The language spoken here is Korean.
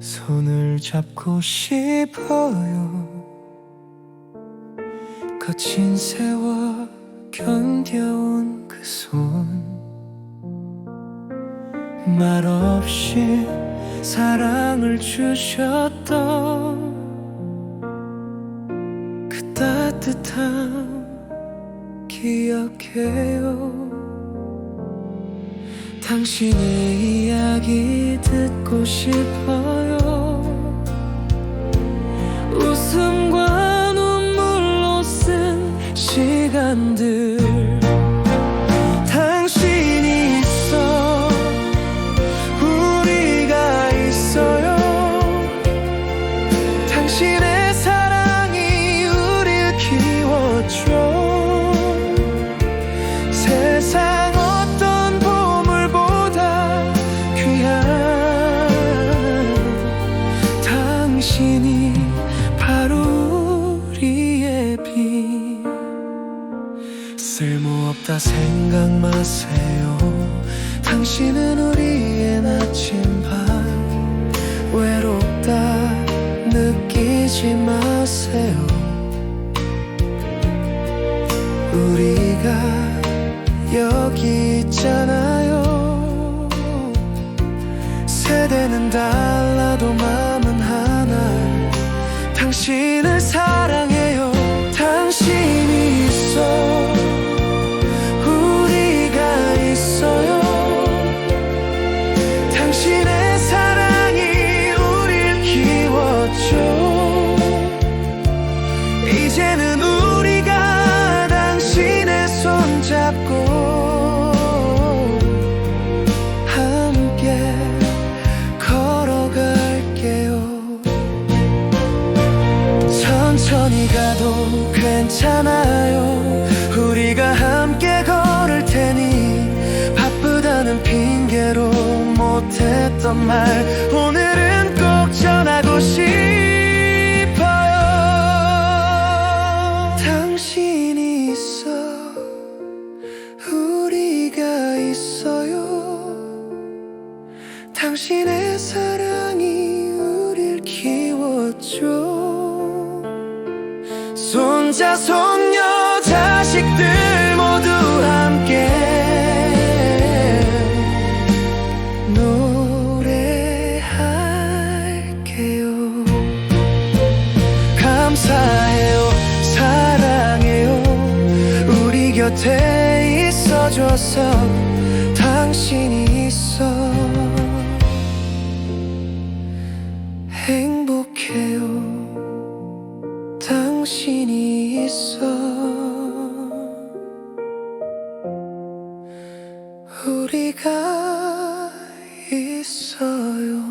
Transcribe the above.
손을 잡고 싶어요. 거친 세월 견뎌온 그 손. 말없이 사랑을 주셨던 그 따뜻함 기억해요 당신의 이야기 듣고 싶어요. 웃음과 눈물로 쓴 시간들. 당신이 있어. 우리가 있어요. 당신의 당신이 바로 우리의 빛. 쓸모없다 생각 마세요. 당신은 우리의 나침반. 외롭다 느끼지 마세요. 우리가 여기 있잖아요. 세대는 달라도 하나 당신을 사 천천히 가도 괜찮아요. 우리가 함께 걸을 테니 바쁘다는 핑계로 못했던 말 오늘은 꼭 전하고 싶어요. 당신이 있어. 우리가 있어요. 당신의 사랑 손자 손녀 자식들 모두 함께 노래할게요. 감사해요. 사랑해요. 우리 곁에 있어줘서 당신이 당신이 있어. 우리가 있어요.